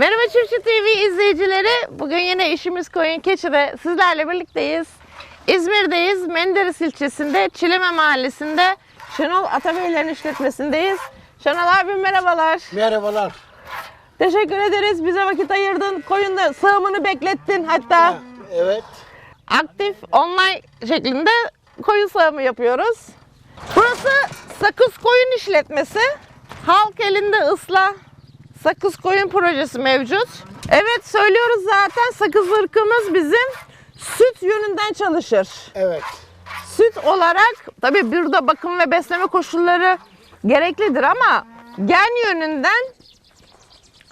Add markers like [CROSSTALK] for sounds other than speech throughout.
Merhaba Çiftçi TV izleyicileri. Bugün yine işimiz koyun keçide sizlerle birlikteyiz. İzmir'deyiz. Menderes ilçesinde Çileme mahallesinde Şenol Atabeylerin işletmesindeyiz. Şenol abim merhabalar. Merhabalar. Teşekkür ederiz. Bize vakit ayırdın. Koyunda sığımını beklettin hatta. Evet. Aktif online şeklinde koyun sağımı yapıyoruz. Burası Sakız Koyun işletmesi. Halk elinde ısla Sakız Koyun projesi mevcut. Evet söylüyoruz zaten sakız ırkımız bizim süt yönünden çalışır. Evet. Süt olarak tabii burada bakım ve besleme koşulları gereklidir ama gen yönünden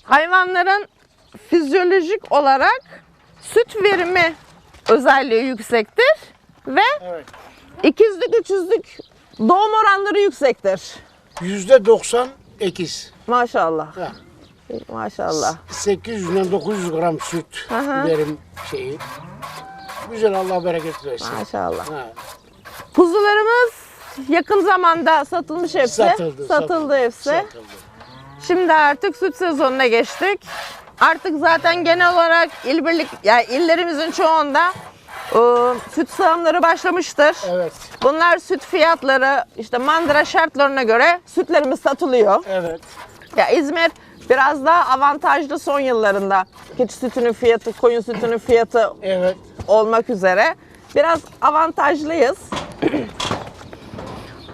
hayvanların fizyolojik olarak süt verimi özelliği yüksektir ve Evet. ikizlik üçüzlük doğum oranları yüksektir. Yüzde 90 ekiz. Maşallah. Ha. Maşallah. 800 ile 900 gram süt Aha. verim şeyi. Güzel Allah bereket versin. Maşallah. Ha. Kuzularımız yakın zamanda satılmış hepsi. Satıldı. Satıldı hepsi. Satıldı. Şimdi artık süt sezonuna geçtik. Artık zaten genel olarak il birlik yani illerimizin çoğunda e, süt sağımları başlamıştır. Evet. Bunlar süt fiyatları işte mandıra şartlarına göre sütlerimiz satılıyor. Evet. Ya İzmir biraz daha avantajlı son yıllarında. Keçi sütünün fiyatı, koyun sütünün fiyatı Evet. olmak üzere biraz avantajlıyız. [CLEARS THROAT]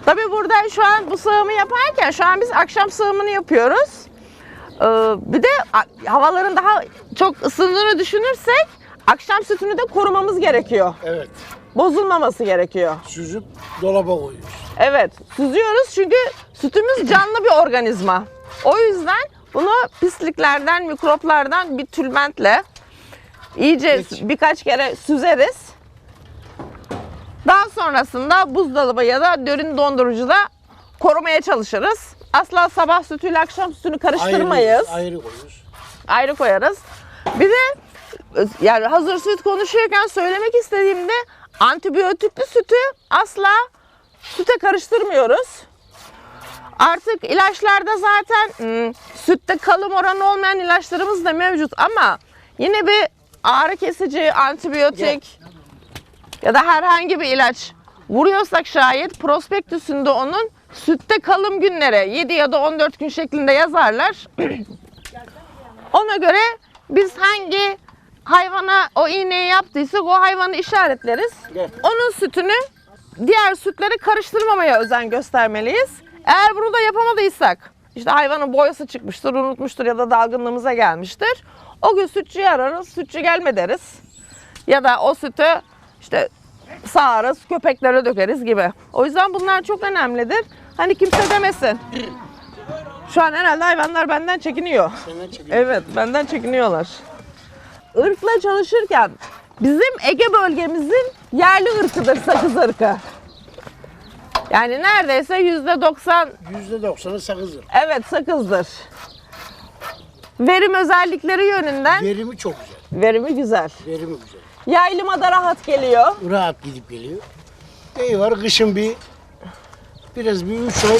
Tabii burada şu an bu sığımı yaparken şu an biz akşam sığımını yapıyoruz. Ee, bir de havaların daha çok ısındığını düşünürsek akşam sütünü de korumamız gerekiyor. Evet. Bozulmaması gerekiyor. Süzüp dolaba koyuyoruz. Evet, süzüyoruz çünkü sütümüz canlı bir organizma. O yüzden bunu pisliklerden, mikroplardan bir tülbentle iyice Geç. birkaç kere süzeriz. Daha sonrasında buzdolabı ya da derin dondurucuda korumaya çalışırız. Asla sabah sütüyle akşam sütünü karıştırmayız. Ayrı, ayrı koyuyoruz. ayrı koyarız. Bir de yani hazır süt konuşuyorken söylemek istediğimde antibiyotikli sütü asla süte karıştırmıyoruz. Artık ilaçlarda zaten ım, sütte kalım oranı olmayan ilaçlarımız da mevcut ama yine bir ağrı kesici, antibiyotik ya da herhangi bir ilaç vuruyorsak şayet prospektüsünde onun sütte kalım günlere 7 ya da 14 gün şeklinde yazarlar. [CLEARS THROAT] Ona göre biz hangi hayvana o iğneyi yaptıysak o hayvanı işaretleriz. Onun sütünü diğer sütleri karıştırmamaya özen göstermeliyiz. Eğer bunu da yapamadıysak, işte hayvanın boyası çıkmıştır, unutmuştur ya da dalgınlığımıza gelmiştir. O gün sütçüyü ararız, sütçü gelme deriz. Ya da o sütü işte sağarız, köpeklere dökeriz gibi. O yüzden bunlar çok önemlidir. Hani kimse demesin. Şu an herhalde hayvanlar benden çekiniyor. Evet, benden çekiniyorlar. Irkla çalışırken bizim Ege bölgemizin yerli ırkıdır sakız ırkı. Yani neredeyse yüzde 90 Yüzde 90'ı sakızdır. evet sakızdır. Verim özellikleri yönünden Verimi çok güzel. verimi güzel. Verimi güzel. Yaylıma da rahat geliyor. Rahat gidip geliyor. İyi var kışın bir biraz bir üç ay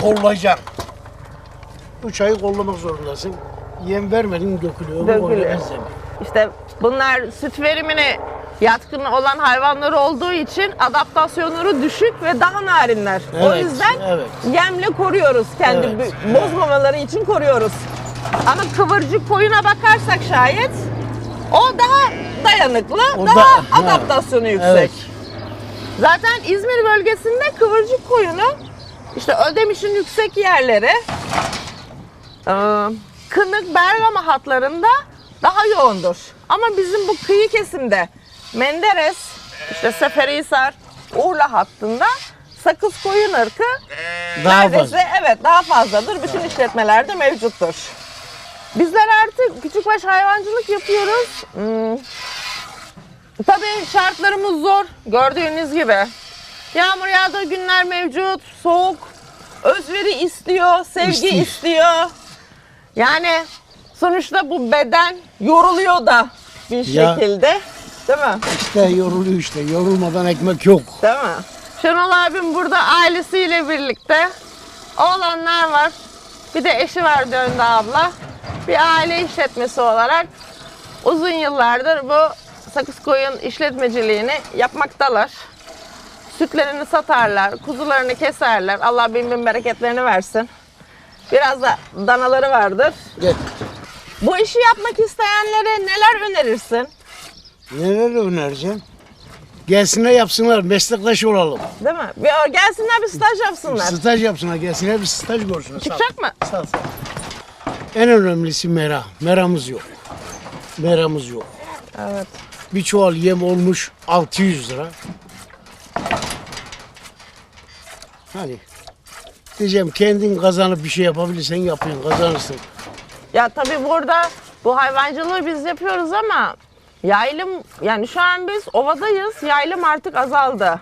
kollayacak. Üç ay kollamak zorundasın. Yem vermedin dökülüyor. Dökülüyor. İşte bunlar süt verimine yatkın olan hayvanları olduğu için adaptasyonları düşük ve daha narinler. o Evet, yüzden evet. yemle koruyoruz kendi Evet, bozmamaları için koruyoruz. Ama kıvırcık koyuna bakarsak şayet o daha dayanıklı, O daha da- ha. adaptasyonu yüksek. Evet. Zaten İzmir bölgesinde kıvırcık koyunu işte Ödemiş'in yüksek yerleri e, Kınık Bergama hatlarında daha yoğundur. Ama bizim bu kıyı kesimde Menderes, işte Seferihisar, Urla hattında sakız koyun ırkı Daha neredeyse fazla. evet daha fazladır. Bütün işletmelerde mevcuttur. Bizler artık küçükbaş hayvancılık yapıyoruz. Hmm, Tabii şartlarımız zor. Gördüğünüz gibi. Yağmur yağdığı günler mevcut. Soğuk. Özveri istiyor. Sevgi İstiyor. istiyor. Yani sonuçta bu beden yoruluyor da bir Ya. şekilde. Değil mi? İşte yoruluyor işte. Yorulmadan ekmek yok. Değil mi? Şenol abim burada ailesiyle birlikte. Oğlanlar var. Bir de eşi var döndü abla. bir aile işletmesi olarak uzun yıllardır bu sakız koyun işletmeciliğini yapmaktalar. Sütlerini satarlar, kuzularını keserler. Allah bin bin bereketlerini versin. Biraz da danaları vardır. Gel. Bu işi yapmak isteyenlere neler önerirsin? Neler önereceğim? Gelsinler yapsınlar, meslektaş olalım. Değil mi? Bir gelsinler bir staj yapsınlar. Staj yapsınlar, gelsinler bir staj görsünler. Sağ ol. Çıkacak mı? Sağ ol, sağ ol. En önemlisi mera. Meramız yok. Meramız yok. Evet. Bir çuval yem olmuş 600 lira. Hani diyeceğim kendin kazanıp bir şey yapabilirsen yapıyorsun kazanırsın. Ya tabii burada bu hayvancılığı biz yapıyoruz ama yaylım yani şu an biz ovadayız. Yaylım artık azaldı.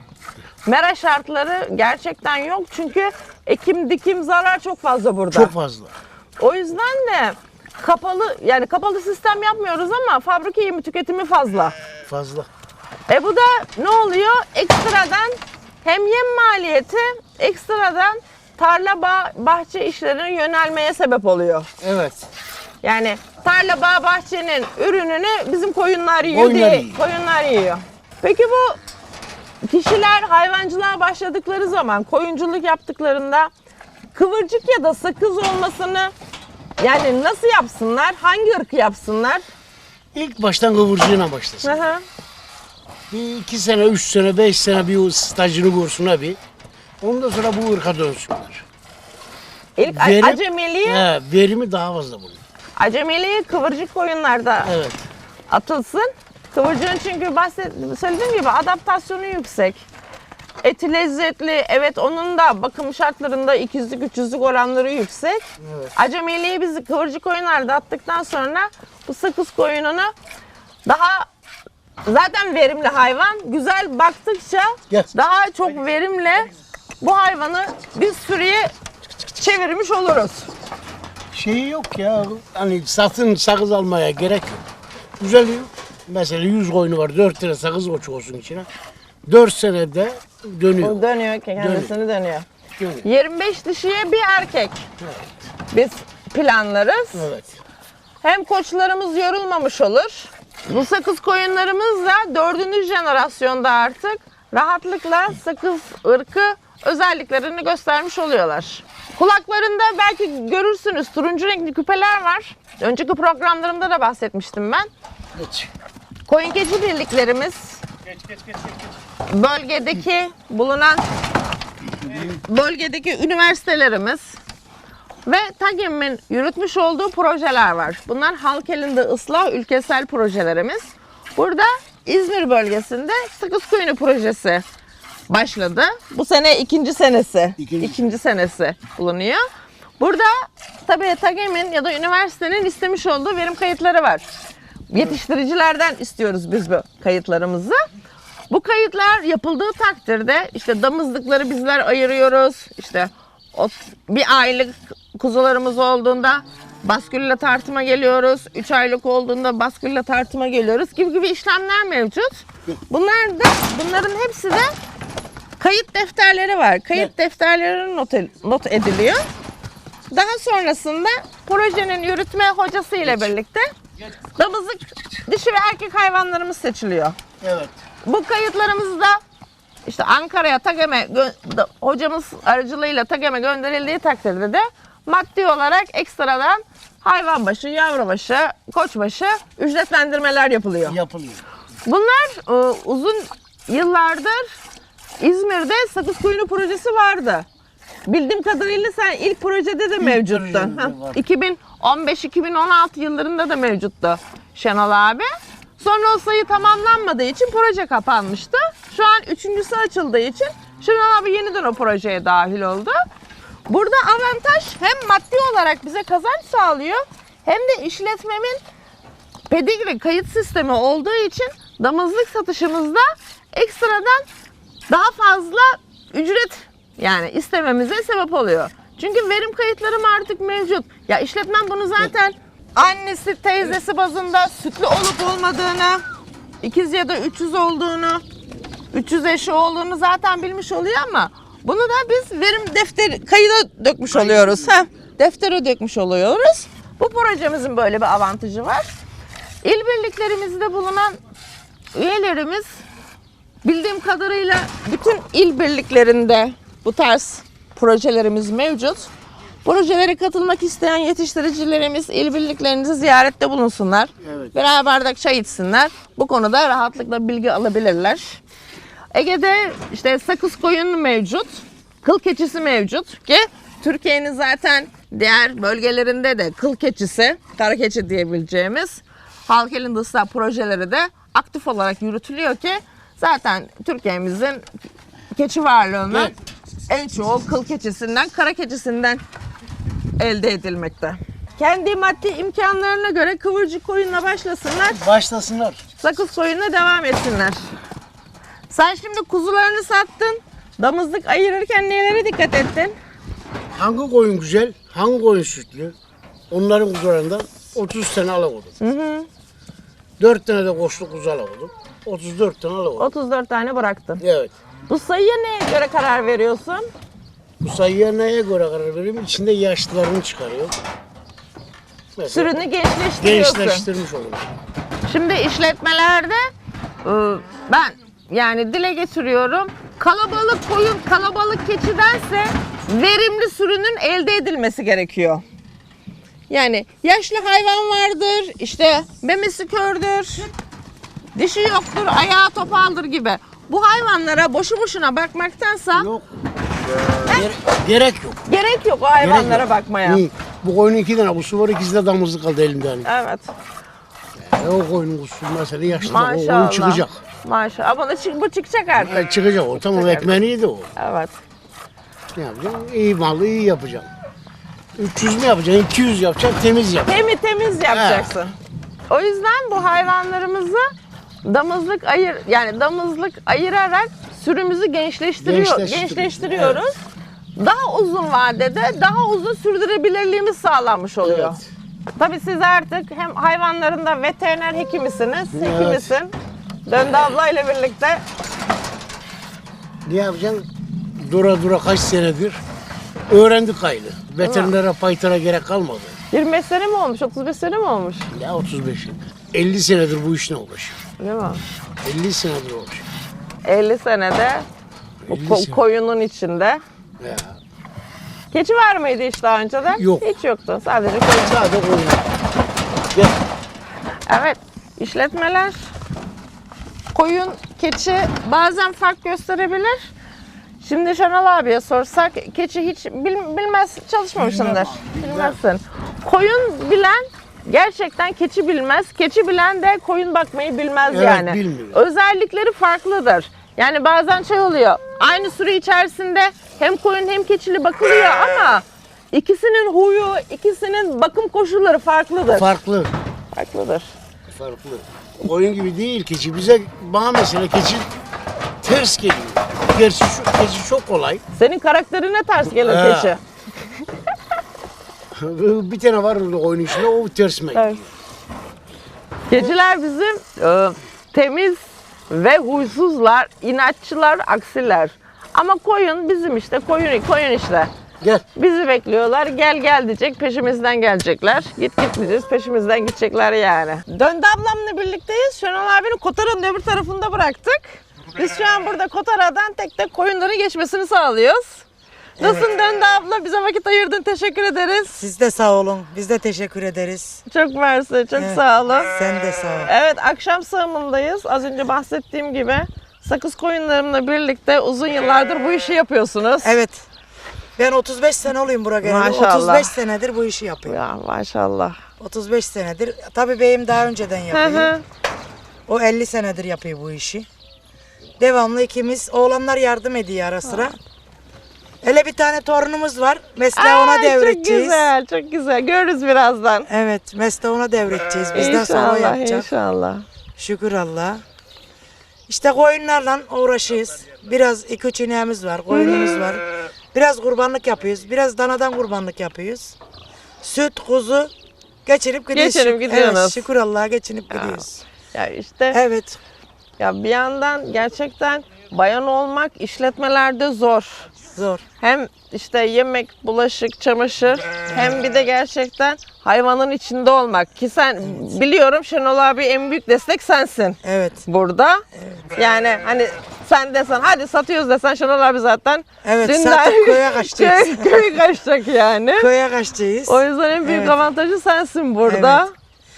Mera şartları gerçekten yok çünkü ekim dikim zarar çok fazla burada. Çok fazla. O yüzden de kapalı yani kapalı sistem yapmıyoruz ama fabrika yemi tüketimi fazla. Fazla. E bu da ne oluyor? Ekstradan hem yem maliyeti ekstradan tarla bah- bahçe işlerine yönelmeye sebep oluyor. Evet. Yani tarla bağ bahçenin ürününü bizim koyunlar yiyor Koyunlar diye yiyor. koyunlar yiyor. Peki bu kişiler hayvancılığa başladıkları zaman koyunculuk yaptıklarında kıvırcık ya da sakız olmasını yani nasıl yapsınlar? Hangi ırkı yapsınlar? İlk baştan kıvırcığına başlasın. Hı hı. Bir iki sene, üç sene, beş sene bir stajını görsün abi. Ondan sonra bu ırka dönsünler. İlk Verim- acemiliği, He, verimi daha fazla bunun. Acemiliği kıvırcık koyunlarda Evet. atılsın. Kıvırcığın çünkü bahset, söylediğim gibi adaptasyonu yüksek. Eti lezzetli. Evet onun da bakım şartlarında ikizlik üçüzlük oranları yüksek. Evet. Acemiliği biz kıvırcık koyunlarda attıktan sonra bu sakız koyununu daha zaten verimli hayvan. Güzel baktıkça Gel. daha çok verimle bu hayvanı biz sürüye çevirmiş oluruz. Şeyi yok ya. Hani satın sakız almaya gerek yok. Güzel mesela 100 koyunu var. 4 tane sakız koçu olsun içine. 4 senede dönüyor. O dönüyor kendisini dönüyor. dönüyor. 25 dişiye bir erkek. Biz planlarız. Evet. Hem koçlarımız yorulmamış olur. Bu sakız koyunlarımız da dördüncü jenerasyonda artık rahatlıkla sakız ırkı özelliklerini göstermiş oluyorlar. Kulaklarında belki görürsünüz turuncu renkli küpeler var. Önceki programlarımda da bahsetmiştim ben. Geç. Koyun keçi birliklerimiz bölgedeki bulunan bölgedeki üniversitelerimiz ve TAGİM'in yürütmüş olduğu projeler var. Bunlar halk elinde ıslah ülkesel projelerimiz. Burada İzmir bölgesinde Sakız Koyunu projesi başladı. Bu sene ikinci senesi. İkinci. ikinci senesi bulunuyor. Burada tabii TAGİM'in ya da üniversitenin istemiş olduğu verim kayıtları var. Yetiştiricilerden istiyoruz biz bu kayıtlarımızı. Bu kayıtlar yapıldığı takdirde işte damızlıkları bizler ayırıyoruz. İşte bir aylık kuzularımız olduğunda baskülle tartıma geliyoruz. 3 aylık olduğunda baskülle tartıma geliyoruz gibi gibi işlemler mevcut. Bunlar da bunların hepsi de kayıt defterleri var. Kayıt defterleri not, not ediliyor. Daha sonrasında projenin yürütme hocası ile birlikte damızlık dişi ve erkek hayvanlarımız seçiliyor. Evet. Bu kayıtlarımız da işte Ankara'ya TAGEM'e hocamız aracılığıyla TAGEM'e gönderildiği takdirde de maddi olarak ekstradan hayvan başı, yavru başı, koç başı ücretlendirmeler yapılıyor. Yapılıyor. Bunlar e, uzun yıllardır İzmir'de sakız koyunu projesi vardı. Bildiğim kadarıyla sen ilk projede de mevcuttun. projemizde Ha, var. 2015-2016 yıllarında da mevcuttu Şenol abi. Sonra o sayı tamamlanmadığı için proje kapanmıştı. Şu an üçüncüsü açıldığı için Şenol abi yeniden o projeye dahil oldu. Burada avantaj hem maddi olarak bize kazanç sağlıyor hem de işletmemin pedigre kayıt sistemi olduğu için damızlık satışımızda ekstradan daha fazla ücret yani istememize sebep oluyor. Çünkü verim kayıtlarım artık mevcut. Ya işletmem bunu zaten annesi, teyzesi bazında sütlü olup olmadığını, ikiz ya da 300 olduğunu, 300 eşi olduğunu zaten bilmiş oluyor ama bunu da biz verim defteri kayıda dökmüş oluyoruz. Ha, deftere dökmüş oluyoruz. Bu projemizin böyle bir avantajı var. İl birliklerimizde bulunan üyelerimiz bildiğim kadarıyla bütün il birliklerinde bu tarz projelerimiz mevcut. Projelere katılmak isteyen yetiştiricilerimiz il birliklerinizi ziyarette bulunsunlar. Evet. Birer bardak çay içsinler. Bu konuda rahatlıkla bilgi alabilirler. Ege'de işte sakız koyun mevcut. Kıl keçisi mevcut ki Türkiye'nin zaten diğer bölgelerinde de kıl keçisi, kara keçi diyebileceğimiz halk elinde ıslah projeleri de aktif olarak yürütülüyor ki zaten Türkiye'mizin keçi varlığının Evet. en çoğu kıl keçisinden, kara keçisinden elde edilmekte. Kendi maddi imkanlarına göre kıvırcık koyunla başlasınlar. Başlasınlar. Sakız koyunla devam etsinler. Sen şimdi kuzularını sattın. Damızlık ayırırken nelere dikkat ettin? Hangi koyun güzel, hangi koyun sütlü? Onların kuzularından 30 tane alakoydum. Hı hı. 4 tane de koçlu kuzu alakoydum. 34 tane alakoydum. 34 tane bıraktın. Evet. Bu sayıya neye göre karar veriyorsun? Bu sayıya neye göre karar vereyim? İçinde yaşlılarını çıkarıyor. Mesela Sürünü gençleştiriyorsun. gençleştirmiş oluyor. Şimdi işletmelerde e, ben yani dile getiriyorum. Kalabalık koyun, kalabalık keçidense verimli sürünün elde edilmesi gerekiyor. Yani yaşlı hayvan vardır, işte memesi kördür, dişi yoktur, ayağı topaldır gibi. Bu hayvanlara boşu boşuna bakmaktansa Yok. Gere- gerek yok. gerek yok o hayvanlara bakmaya. Hı. Bu koyunun iki tane kuzu var, ikisi de damızlık kaldı elimde. Evet. E, o koyunun kuzusu mesela yaşlı, o koyun Maşallah. çıkacak. Maşallah. Ama bu çık- bu çıkacak artık. E, çıkacak o, tamam Çıkacak. ekmeğini yedi o. Evet. Ne yapacaksın? İyi malı iyi yapacaksın. 300 mü yapacaksın, 200 yapacaksın, temiz yap. Temiz temiz yapacaksın. O yüzden bu hayvanlarımızı damızlık ayır yani damızlık ayırarak sürümüzü gençleştiriyor Gençleştiriyor, gençleştiriyoruz. Daha uzun vadede daha uzun sürdürülebilirliğimiz sağlanmış oluyor. Evet. Tabii siz artık hem hayvanların da veteriner hekimisiniz, Evet. hekimisin. Döndü ablayla birlikte Ne yapacaksın? Dura dura kaç senedir öğrendik aynı. Veterinere paytara gerek kalmadı. 25 sene mi olmuş, 35 sene mi olmuş? Ya 35 50 senedir bu işle uğraşıyor. Değil mi? 50 senedir uğraşıyor. 50 senede bu 50 ko- sene. koyunun içinde. Ya. Keçi var mıydı hiç daha önceden? Yok. Hiç yoktu. Sadece koyun. Sadece koyun. Gel. Evet. işletmeler koyun, keçi bazen fark gösterebilir. Şimdi Şenol abiye sorsak keçi hiç bil- bilmez çalışmamışsındır. Bilmezsin. Koyun bilen gerçekten keçi bilmez. Keçi bilen de koyun bakmayı bilmez Evet, yani. bilmiyor. Özellikleri farklıdır. Yani bazen şey oluyor. Aynı süre içerisinde hem koyun hem keçili bakılıyor ama ikisinin huyu, ikisinin bakım koşulları farklıdır. Farklı. Farklıdır. Farklı. Koyun gibi değil keçi. Bize bana mesela keçi ters geliyor. Gerçi şu keçi çok kolay. Senin karakterine ters gelir He. keçi. [LAUGHS] bir tane var orada koyun içinde o tersime gidiyor. Evet. Keçiler bizim e, temiz ve huysuzlar, inatçılar, aksiler. Ama koyun bizim işte, koyun koyun işte. Gel. Bizi bekliyorlar. Gel gel diyecek. Peşimizden gelecekler. Git git diyeceğiz. Peşimizden gidecekler yani. Döndü ablamla birlikteyiz. Şenol abinin Kotara'nın öbür tarafında bıraktık. Biz şu an burada Kotara'dan tek tek koyunların geçmesini sağlıyoruz. Nasılsın Döndü abla? Bize vakit ayırdın. Teşekkür ederiz. Siz de sağ olun. Biz de teşekkür ederiz. Çok mersi. Çok Evet. sağ olun. Sen de sağ ol. Evet akşam sığımındayız. Az önce bahsettiğim gibi sakız koyunlarımla birlikte uzun yıllardır bu işi yapıyorsunuz. Evet. Ben 35 sene olayım buraya geleli. Maşallah. 35 senedir bu işi yapıyorum. Ya maşallah. 35 senedir. Tabii beyim daha önceden yapıyor. o 50 senedir yapıyor bu işi. Devamlı ikimiz. Oğlanlar yardım ediyor ara sıra. Hele bir tane torunumuz var. Mesleği ona Ay, Çok devredeceğiz. güzel, çok güzel. Görürüz birazdan. Evet, mesleği ona devredeceğiz. Bizden sonra inşallah, yapacak. inşallah. Şükür Allah. İşte koyunlarla uğraşıyoruz. Biraz iki üç ineğimiz var, koyunumuz var. Biraz kurbanlık yapıyoruz. Biraz danadan kurbanlık yapıyoruz. Süt, kuzu geçirip gidiyoruz. Geçirip gidiyorsunuz. Evet, şükür Allah'a geçinip gidiyoruz. Ya işte Evet. ya bir yandan gerçekten bayan olmak işletmelerde zor. Zor. Hem işte yemek, bulaşık, çamaşır hem bir de gerçekten hayvanın içinde olmak. Ki sen biliyorum Şenol abi en büyük destek sensin Evet. burada. Yani hani sen desen hadi satıyoruz desen Şenol abi zaten Evet, satıp [LAUGHS] köye kaçacağız. Köy- köye kaçacak yani. Köye kaçacağız. O yüzden en büyük Evet. avantajı sensin burada.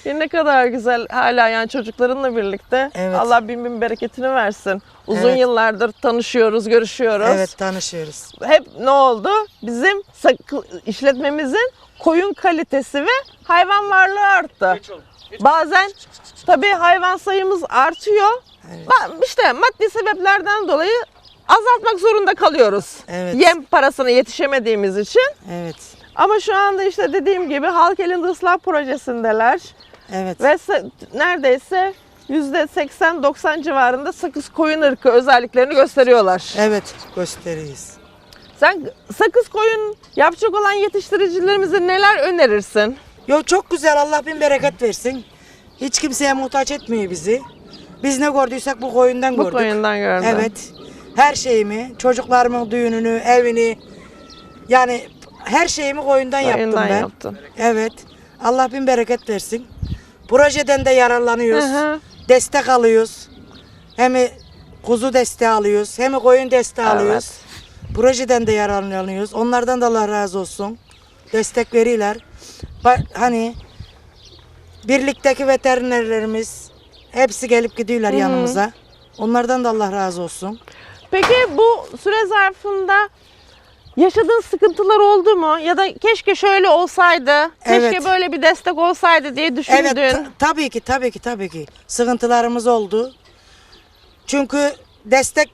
Ya ne kadar güzel hala yani çocuklarınla birlikte. Evet. Allah bin bin bereketini versin. Uzun Evet. yıllardır tanışıyoruz, görüşüyoruz. Evet tanışıyoruz. Hep ne oldu? Bizim sakı- işletmemizin koyun kalitesi ve hayvan varlığı arttı. Bazen tabii hayvan sayımız artıyor. Ba- İşte maddi sebeplerden dolayı azaltmak zorunda kalıyoruz. Evet. Yem parasına yetişemediğimiz için. Evet. Ama şu anda işte dediğim gibi halk elinde ıslah projesindeler. Evet. Ve se- neredeyse %80-90 civarında sakız koyun ırkı özelliklerini gösteriyorlar. Evet gösteriyiz. Sen sakız koyun yapacak olan yetiştiricilerimize neler önerirsin? Yo çok güzel Allah bin bereket versin. Hiç kimseye muhtaç etmiyor bizi. Biz ne gördüysek bu koyundan Bu gördük. koyundan gördüm. Evet. Her şeyimi, çocuklarımın düğününü, evini yani her şeyimi koyundan, yaptım Koyundan ben. yaptın. Evet. Allah bin bereket versin. Projeden de yararlanıyoruz. Hı. Destek alıyoruz. Hem kuzu desteği alıyoruz, hem koyun desteği Evet. alıyoruz. Projeden de yararlanıyoruz. Onlardan da Allah razı olsun. Destek veriyorlar. Ba- hani birlikteki veterinerlerimiz hepsi gelip gidiyorlar yanımıza. Onlardan da Allah razı olsun. Peki bu süre zarfında yaşadığın sıkıntılar oldu mu? Ya da keşke şöyle olsaydı, keşke Evet. böyle bir destek olsaydı diye düşündün. Evet ta- tabii ki tabii ki tabii ki sıkıntılarımız oldu. Çünkü destek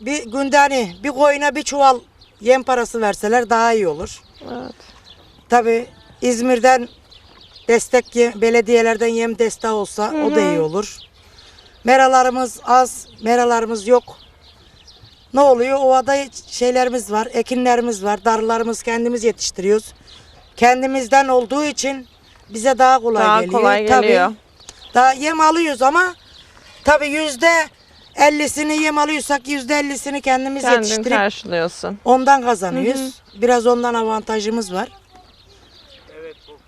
bir günde hani bir koyuna bir çuval yem parası verseler daha iyi olur. Evet. Tabii İzmir'den destek ye- belediyelerden yem desteği olsa o da iyi olur. Meralarımız az, meralarımız yok. Ne oluyor? Ovada şeylerimiz var, ekinlerimiz var, darlarımız kendimiz yetiştiriyoruz. Kendimizden olduğu için bize daha kolay Daha geliyor. kolay Tabii, geliyor. daha yem alıyoruz ama tabii yüzde ellisini yem alıyorsak yüzde ellisini kendimiz Kendin yetiştirip karşılıyorsun. Ondan kazanıyoruz. Biraz ondan avantajımız var.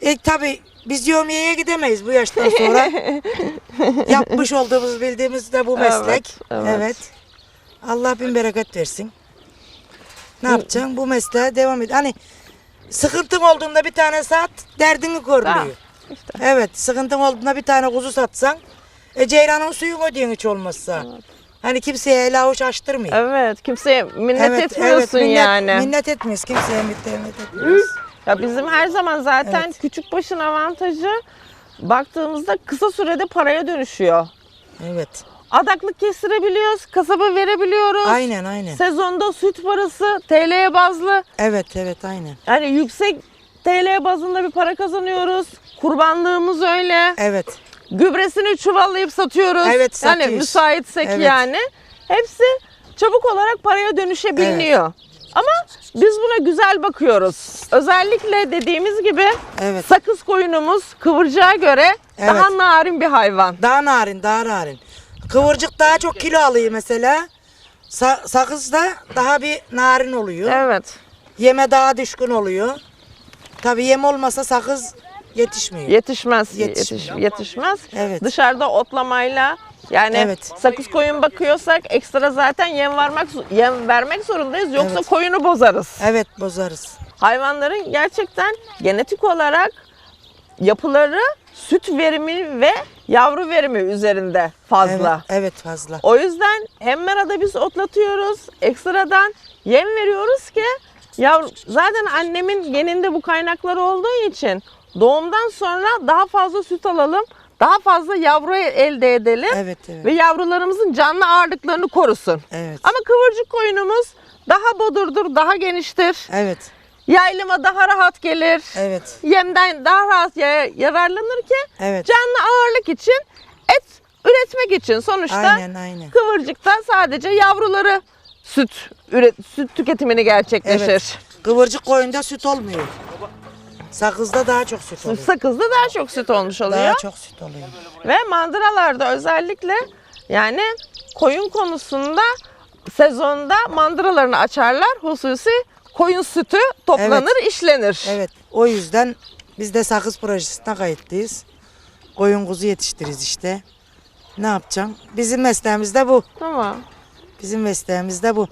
E tabi biz yövmiyeye gidemeyiz bu yaştan sonra. [LAUGHS] Yapmış olduğumuz bildiğimiz de bu Evet, meslek. evet. Evet. Allah bin bereket versin. Ne yapacaksın? Bu mesleğe devam et. Hani sıkıntın olduğunda bir tane sat, derdini görülüyor. işte. Evet, sıkıntın olduğunda bir tane kuzu satsan, e ceylanın suyu ödeyin hiç olmazsa. Hani kimseye el avuç açtırmıyor. Evet, kimseye minnet etmiyorsun minnet, yani. Minnet etmiyoruz. Kimseye minnet etmiyoruz. Ya bizim her zaman zaten Evet. küçük başın avantajı baktığımızda kısa sürede paraya dönüşüyor. Evet. Adaklık kestirebiliyoruz, kasaba verebiliyoruz. Aynen aynen. Sezonda süt parası TL'ye bazlı. Evet evet aynen. Yani yüksek TL bazında bir para kazanıyoruz. Kurbanlığımız öyle. Evet. Gübresini çuvallayıp satıyoruz. Evet, Yani satıyoruz. müsaitsek Evet. yani. Hepsi çabuk olarak paraya dönüşebiliyor. Ama biz buna güzel bakıyoruz. Özellikle dediğimiz gibi Evet. sakız koyunumuz kıvırcığa göre daha Evet. narin bir hayvan. Daha narin daha narin. Kıvırcık daha çok kilo alıyor mesela. Sa- sakız da daha bir narin oluyor. Evet. Yeme daha düşkün oluyor. Tabii yem olmasa sakız yetişmiyor. Yetişmez. Yetişmiyor. Yetiş, yetişmez. Evet. Dışarıda otlamayla yani Evet. sakız koyun bakıyorsak ekstra zaten yem vermek yem vermek zorundayız yoksa Evet. koyunu bozarız. evet bozarız. Hayvanların gerçekten genetik olarak yapıları süt verimi ve yavru verimi üzerinde fazla. Evet, evet fazla. O yüzden hem merada biz otlatıyoruz, ekstradan yem veriyoruz ki yavru, zaten annemin geninde bu kaynaklar olduğu için doğumdan sonra daha fazla süt alalım, daha fazla yavru elde edelim Evet evet. ve yavrularımızın canlı ağırlıklarını korusun. Evet. Ama kıvırcık koyunumuz daha bodurdur, daha geniştir. Evet. Yaylıma daha rahat gelir. Evet. Yemden daha rahat ya- yararlanır ki Evet. canlı ağırlık için et üretmek için sonuçta Aynen aynen. kıvırcıkta sadece yavruları süt üret süt tüketimini gerçekleşir. Evet. Kıvırcık koyunda süt olmuyor. Sakızda daha çok süt oluyor. Sakızda daha çok süt olmuş oluyor. Daha çok süt oluyor. Ve mandıralarda özellikle yani koyun konusunda sezonda mandıralarını açarlar. Hususi koyun sütü toplanır, işlenir. Evet. O yüzden biz de sakız projesine kayıtlıyız. Koyun kuzu yetiştiririz işte. Ne yapacağım? Bizim mesleğimiz de bu. Tamam. Bizim mesleğimiz de bu.